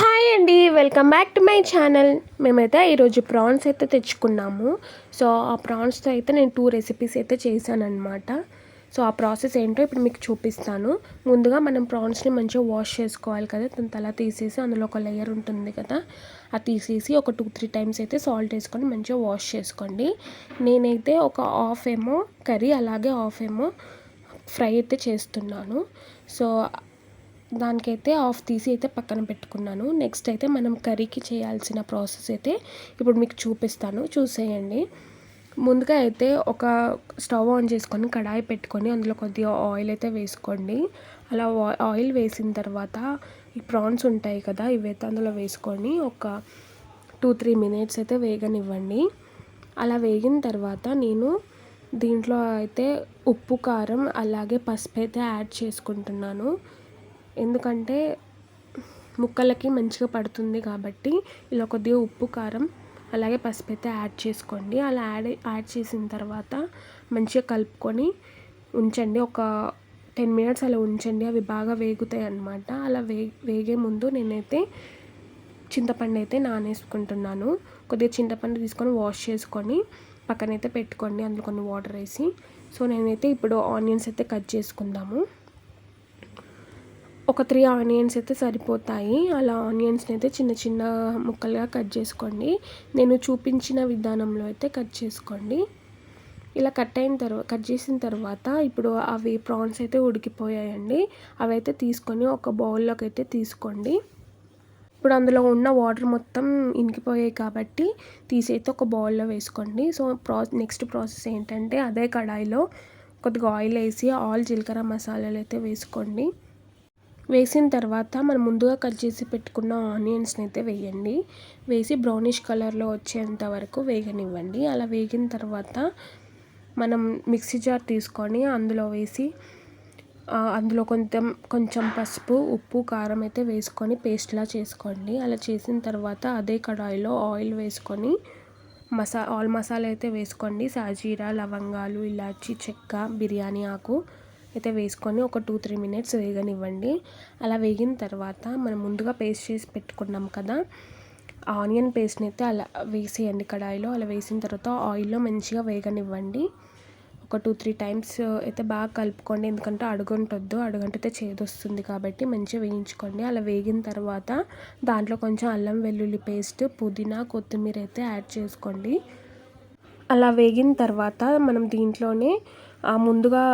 Hi అండి welcome back to my channel. మేమైతే ఈరోజు ప్రాన్స్ అయితే తెచ్చుకున్నాము. సో ఆ ప్రాన్స్తో అయితే నేను టూ రెసిపీస్ అయితే చేశాను సో ఆ ప్రాసెస్ ఏంటో ఇప్పుడు మీకు చూపిస్తాను. ముందుగా మనం ప్రాన్స్ని మంచిగా వాష్ చేసుకోవాలి కదా దాని తల తీసేసి అందులో ఒక లేయర్ ఉంటుంది కదా అది తీసేసి ఒక టూ త్రీ టైమ్స్ అయితే సాల్ట్ వేసుకొని మంచిగా వాష్ చేసుకోండి. నేనైతే ఒక హాఫ్ ఏమో కర్రీ అలాగే హాఫ్ ఏమో ఫ్రై అయితే చేస్తున్నాను. సో దానికైతే ఆఫ్ తీసి అయితే పక్కన పెట్టుకున్నాను. నెక్స్ట్ అయితే మనం కర్రీకి చేయాల్సిన ప్రాసెస్ అయితే ఇప్పుడు మీకు చూపిస్తాను. చూసేయండి. ముందుగా అయితే ఒక స్టవ్ ఆన్ చేసుకొని కడాయి పెట్టుకొని అందులో కొద్దిగా ఆయిల్ అయితే వేసుకోండి. అలా ఆయిల్ వేసిన తర్వాత ఈ ప్రాన్స్ ఉంటాయి కదా ఇవైతే అందులో వేసుకొని ఒక టూ త్రీ మినిట్స్ అయితే వేగనివ్వండి. అలా వేగిన తర్వాత నేను దీంట్లో అయితే ఉప్పు కారం అలాగే పసుపు అయితే యాడ్ చేసుకుంటున్నాను. ఎందుకంటే ముక్కలకి మంచిగా పడుతుంది కాబట్టి ఇలా కొద్దిగా ఉప్పు కారం అలాగే పసుపు అయితే యాడ్ చేసుకోండి. అలా యాడ్ యాడ్ చేసిన తర్వాత మంచిగా కలుపుకొని ఉంచండి. ఒక టెన్ మినిట్స్ అలా ఉంచండి. అవి బాగా వేగుతాయి అన్నమాట. అలా వే వేగే ముందు నేనైతే చింతపండు అయితే నానేసుకుంటున్నాను. కొద్దిగా చింతపండు తీసుకొని వాష్ చేసుకొని పక్కనైతే పెట్టుకోండి. అందులో కొన్ని వాటర్ వేసి. సో నేనైతే ఇప్పుడు ఆనియన్స్ అయితే కట్ చేసుకుందాము. ఒక త్రీ ఆనియన్స్ అయితే సరిపోతాయి. అలా ఆనియన్స్ని అయితే చిన్న చిన్న ముక్కలుగా కట్ చేసుకోండి. నేను చూపించిన విధానంలో అయితే కట్ చేసుకోండి. ఇలా కట్ అయిన తర్వాత కట్ చేసిన తర్వాత ఇప్పుడు అవి ప్రాన్స్ అయితే ఉడికిపోయాయండి. అవి అయితే తీసుకొని ఒక బౌల్లోకి అయితే తీసుకోండి. ఇప్పుడు అందులో ఉన్న వాటర్ మొత్తం ఇనికిపోయాయి కాబట్టి తీసి అయితే ఒక బౌల్లో వేసుకోండి. సో ప్రా నెక్స్ట్ ప్రాసెస్ ఏంటంటే అదే కడాయిలో కొద్దిగా ఆయిల్ వేసి ఆల్ జీలకర్ర మసాలాలు అయితే వేసుకోండి. వేసిన తర్వాత మనం ముందుగా కట్ చేసి పెట్టుకున్న ఆనియన్స్ని అయితే వేయండి. వేసి బ్రౌనిష్ కలర్లో వచ్చేంత వరకు వేగనివ్వండి. అలా వేగిన తర్వాత మనం మిక్సీ జార్ తీసుకొని అందులో వేసి అందులో కొంచెం కొంచెం పసుపు ఉప్పు కారం అయితే వేసుకొని పేస్ట్లా చేసుకోండి. అలా చేసిన తర్వాత అదే కడాయిలో ఆయిల్ వేసుకొని మసా ఆల్ మసాలా అయితే వేసుకోండి. సాజీరా లవంగాలు ఇలాచి చెక్క బిర్యానీ ఆకు అయితే వేసుకొని ఒక టూ త్రీ మినిట్స్ వేగనివ్వండి. అలా వేగిన తర్వాత మనం ముందుగా పేస్ట్ చేసి పెట్టుకున్నాం కదా ఆనియన్ పేస్ట్ని అయితే అలా వేసేయండి కడాయిలో. అలా వేసిన తర్వాత ఆయిల్లో మంచిగా వేగనివ్వండి. ఒక టూ త్రీ టైమ్స్ అయితే బాగా కలుపుకోండి. ఎందుకంటే అడుగుంటొద్దు. అడుగంటితే చేదొస్తుంది కాబట్టి మంచిగా వేయించుకోండి. అలా వేగిన తర్వాత దాంట్లో కొంచెం అల్లం వెల్లుల్లి పేస్ట్ పుదీనా కొత్తిమీర అయితే యాడ్ చేసుకోండి. అలా వేగిన తర్వాత మనం దీంట్లోనే ముందుగా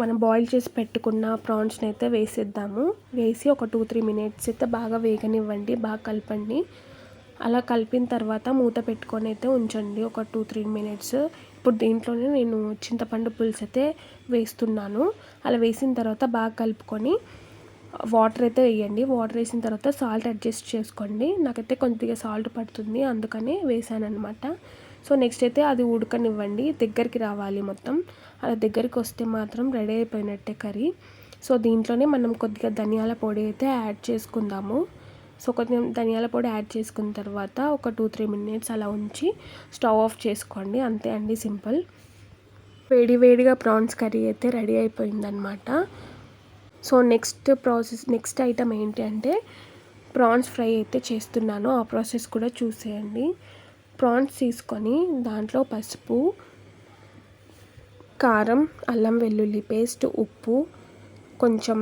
మనం బాయిల్ చేసి పెట్టుకున్న ప్రాన్స్ని అయితే వేసేద్దాము. వేసి ఒక టూ త్రీ మినిట్స్ అయితే బాగా వేగనివ్వండి బాగా కలపండి. అలా కలిపిన తర్వాత మూత పెట్టుకొని అయితే ఉంచండి. ఒక టూ త్రీ మినిట్స్. ఇప్పుడు దీంట్లోనే నేను చింతపండు పులుసు అయితే వేస్తున్నాను. అలా వేసిన తర్వాత బాగా కలుపుకొని వాటర్ అయితే వేయండి. వాటర్ వేసిన తర్వాత సాల్ట్ అడ్జస్ట్ చేసుకోండి. నాకైతే కొద్దిగా సాల్ట్ పడుతుంది. అందుకనే వేసాను అనమాట సో నెక్స్ట్ అయితే అది ఉడకనివ్వండి. దగ్గరికి రావాలి మొత్తం. అలా దగ్గరికి వస్తే మాత్రం రెడీ అయిపోయినట్టే కర్రీ. సో దీంట్లోనే మనం కొద్దిగా ధనియాల పొడి అయితే యాడ్ చేసుకుందాము. సో కొద్దిగా ధనియాల పొడి యాడ్ చేసుకున్న తర్వాత ఒక టూ త్రీ మినిట్స్ అలా ఉంచి స్టవ్ ఆఫ్ చేసుకోండి. అంతే అండి సింపుల్. వేడి వేడిగా ప్రాన్స్ కర్రీ అయితే రెడీ అయిపోయిందనమాట so next process next item ఏంటి అంటే ప్రాన్స్ ఫ్రై అయితే చేస్తున్నాను. ఆ ప్రాసెస్ కూడా చూసేయండి. ప్రాన్స్ తీసుకొని దాంట్లో పసుపు కారం అల్లం వెల్లుల్లి పేస్ట్ ఉప్పు కొంచెం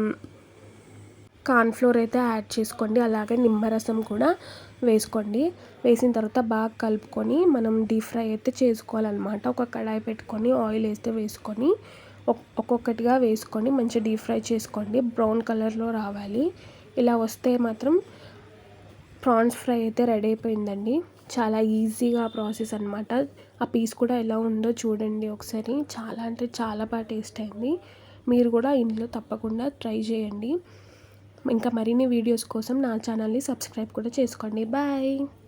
కార్న్ఫ్లోర్ అయితే యాడ్ చేసుకోండి. అలాగే నిమ్మరసం కూడా వేసుకోండి. వేసిన తర్వాత బాగా కలుపుకొని మనం డీప్ ఫ్రై అయితే చేసుకోవాలన్నమాట. ఒక కడాయి పెట్టుకొని ఆయిల్ వేస్తే వేసుకొని ఒక్కొక్కటిగా వేసుకొని మంచిగా డీప్ ఫ్రై చేసుకోండి. బ్రౌన్ కలర్లో రావాలి. ఇలా వస్తే మాత్రం ప్రాన్స్ ఫ్రై అయితే రెడీ అయిపోయిందండి. చాలా ఈజీగా ప్రాసెస్ అనమాట ఆ పీస్ కూడా ఎలా ఉందో చూడండి ఒకసారి. చాలా అంటే చాలా బాగా టేస్ట్ అయింది. మీరు కూడా ఇంట్లో తప్పకుండా ట్రై చేయండి. ఇంకా మరిన్ని వీడియోస్ కోసం నా ఛానల్ని సబ్స్క్రైబ్ కూడా చేసుకోండి. బాయ్!